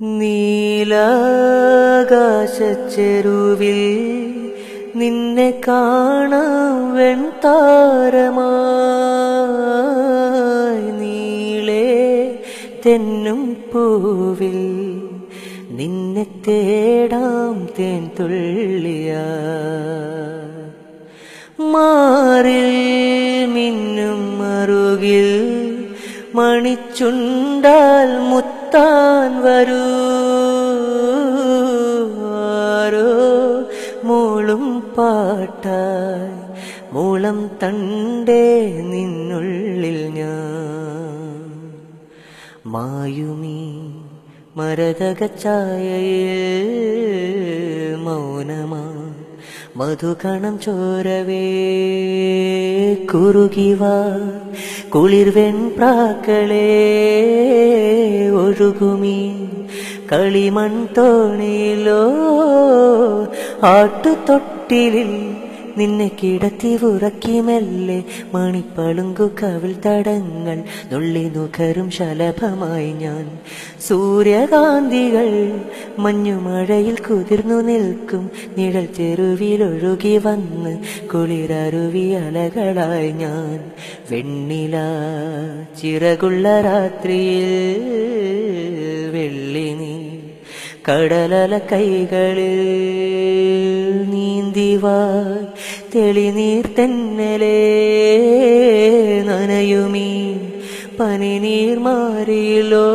നീലാകാശച്ചെരുവിൽ നിന്നെ കാണാം വെൺതാരമായി. നീളേ തെന്നും പൂവിൽ നിന്നെ തേടാം തേൻ തുള്ളിയ. മാറിൽ മണിച്ചുണ്ടാൽ മുത്താൻ വരൂ. മൂളും പാട്ടായി മൂളം തണ്ടേ നിന്നുള്ളിൽ ഞാൻ. മായുമീ മരതകച്ചായയേ മധുകണം ചോരവേ കുറുകിവാ കുളിർവെൺ പ്രാക്കളേ ഒഴുകുമീ കളിമൺ തോണിയിലോ ആട്ടുതൊട്ടിലിൽ നിന്നെ കിടത്തി ഉറക്കി മെല്ലെ മണിപ്പളുങ്കു കവിൾ തടങ്ങൾ നുള്ളി നുഖരും ശലഭമായി ഞാൻ. സൂര്യകാന്തികൾ മഞ്ഞുമഴയിൽ കുതിർന്നു നിൽക്കും നിഴൽ തെരുവിലൊഴുകി വന്ന് കുളിരരുവി അലകളായി ഞാൻ. വെണ്ണില ചിറകുള്ള രാത്രിയിൽ കടലല കൈകളിൽ നീന്തിവായ് തെളിനീർ തെന്നലേ നനയുമീ പനിനീർ മാറിയിലോ